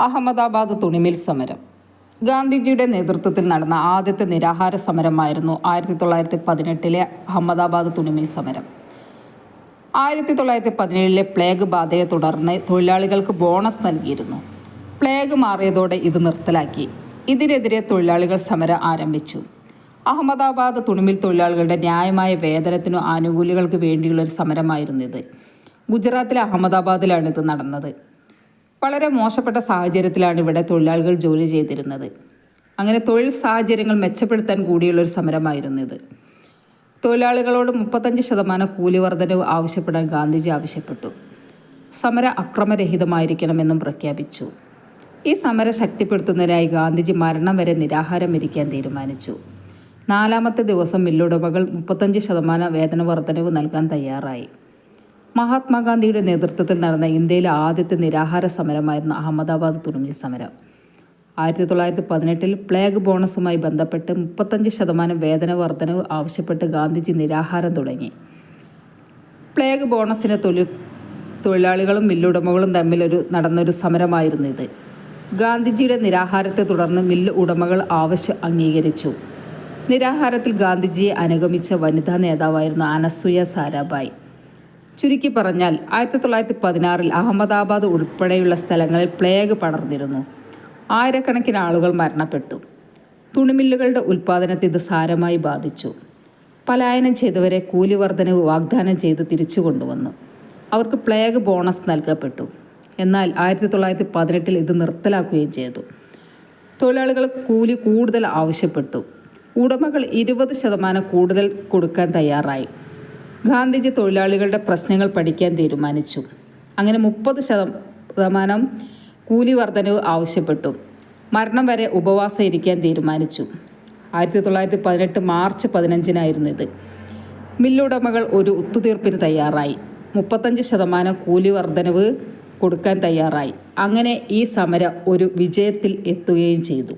അഹമ്മദാബാദ് തുണിമിൽ സമരം. ഗാന്ധിജിയുടെ നേതൃത്വത്തിൽ നടന്ന ആദ്യത്തെ നിരാഹാര സമരമായിരുന്നു ആയിരത്തി തൊള്ളായിരത്തി പതിനെട്ടിലെ അഹമ്മദാബാദ് തുണിമിൽ സമരം. ആയിരത്തി തൊള്ളായിരത്തി പതിനേഴിലെ പ്ലേഗ് ബാധയെ തുടർന്ന് തൊഴിലാളികൾക്ക് ബോണസ് നൽകിയിരുന്നു. പ്ലേഗ് മാറിയതോടെ ഇത് നിർത്തലാക്കി. ഇതിനെതിരെ തൊഴിലാളികൾ സമരം ആരംഭിച്ചു. അഹമ്മദാബാദ് തുണിമിൽ തൊഴിലാളികളുടെ ന്യായമായ വേതനത്തിനും ആനുകൂല്യങ്ങൾക്ക് വേണ്ടിയുള്ള ഒരു സമരമായിരുന്നു ഇത്. ഗുജറാത്തിലെ അഹമ്മദാബാദിലാണ് ഇത് നടന്നത്. വളരെ മോശപ്പെട്ട സാഹചര്യത്തിലാണ് ഇവിടെ തൊഴിലാളികൾ ജോലി ചെയ്തിരുന്നത്. അങ്ങനെ തൊഴിൽ സാഹചര്യങ്ങൾ മെച്ചപ്പെടുത്താൻ കൂടിയുള്ള ഒരു സമരമായിരുന്നു ഇത്. തൊഴിലാളികളോട് മുപ്പത്തഞ്ച് ശതമാനം കൂലി വർധനവ് ആവശ്യപ്പെടാൻ ഗാന്ധിജി ആവശ്യപ്പെട്ടു. സമര അക്രമരഹിതമായിരിക്കണമെന്നും പ്രഖ്യാപിച്ചു. ഈ സമരം ശക്തിപ്പെടുത്തുന്നതിനായി ഗാന്ധിജി മരണം വരെ നിരാഹാരം ഇരിക്കാൻ തീരുമാനിച്ചു. നാലാമത്തെ ദിവസം മില്ലുടമകൾ മുപ്പത്തഞ്ച് ശതമാനം വേതന വർധനവ് നൽകാൻ തയ്യാറായി. മഹാത്മാഗാന്ധിയുടെ നേതൃത്വത്തിൽ നടന്ന ഇന്ത്യയിലെ ആദ്യത്തെ നിരാഹാര സമരമായിരുന്നു അഹമ്മദാബാദ് തുണിമിൽ സമരം. ആയിരത്തി തൊള്ളായിരത്തി പതിനെട്ടിൽ പ്ലേഗ് ബോണസുമായി ബന്ധപ്പെട്ട് മുപ്പത്തഞ്ച് ശതമാനം വേതന വർധനവ് ആവശ്യപ്പെട്ട് ഗാന്ധിജി നിരാഹാരം തുടങ്ങി. പ്ലേഗ് ബോണസിന് തൊഴിൽ തൊഴിലാളികളും മില്ലുടമകളും തമ്മിലൊരു നടന്നൊരു സമരമായിരുന്നു ഇത്. ഗാന്ധിജിയുടെ നിരാഹാരത്തെ തുടർന്ന് മില്ല് ഉടമകൾ ആവശ്യം അംഗീകരിച്ചു. നിരാഹാരത്തിൽ ഗാന്ധിജിയെ അനുഗമിച്ച വനിതാ നേതാവായിരുന്നു അനസൂയ സാരാഭായ്. ചുരുക്കി പറഞ്ഞാൽ ആയിരത്തി തൊള്ളായിരത്തി പതിനാറിൽ അഹമ്മദാബാദ് ഉൾപ്പെടെയുള്ള സ്ഥലങ്ങളിൽ പ്ലേഗ് പടർന്നിരുന്നു. ആയിരക്കണക്കിന് ആളുകൾ മരണപ്പെട്ടു. തുണിമില്ലുകളുടെ ഉൽപ്പാദനത്തെ ഇത് സാരമായി ബാധിച്ചു. പലായനം ചെയ്തവരെ കൂലി വർധനവ് വാഗ്ദാനം ചെയ്ത് തിരിച്ചു കൊണ്ടുവന്നു. അവർക്ക് പ്ലേഗ് ബോണസ് നൽകപ്പെട്ടു. എന്നാൽ ആയിരത്തി തൊള്ളായിരത്തി പതിനെട്ടിൽ ഇത് നിർത്തലാക്കുകയും ചെയ്തു. തൊഴിലാളികൾ കൂലി കൂടുതൽ ആവശ്യപ്പെട്ടു. ഉടമകൾ ഇരുപത് ശതമാനം കൂടുതൽ കൊടുക്കാൻ തയ്യാറായി. ഗാന്ധിജി തൊഴിലാളികളുടെ പ്രശ്നങ്ങൾ പഠിക്കാൻ തീരുമാനിച്ചു. അങ്ങനെ മുപ്പത് ശതമാനം കൂലി വർധനവ് ആവശ്യപ്പെട്ടു. മരണം വരെ ഉപവാസം ഇരിക്കാൻ തീരുമാനിച്ചു. ആയിരത്തി തൊള്ളായിരത്തി പതിനെട്ട് മാർച്ച് പതിനഞ്ചിനായിരുന്നു ഇത്. മില്ലുടമകൾ ഒരു ഒത്തുതീർപ്പിന് തയ്യാറായി. മുപ്പത്തഞ്ച് ശതമാനം കൂലി വർധനവ് കൊടുക്കാൻ തയ്യാറായി. അങ്ങനെ ഈ സമരം ഒരു വിജയത്തിൽ എത്തുകയും ചെയ്തു.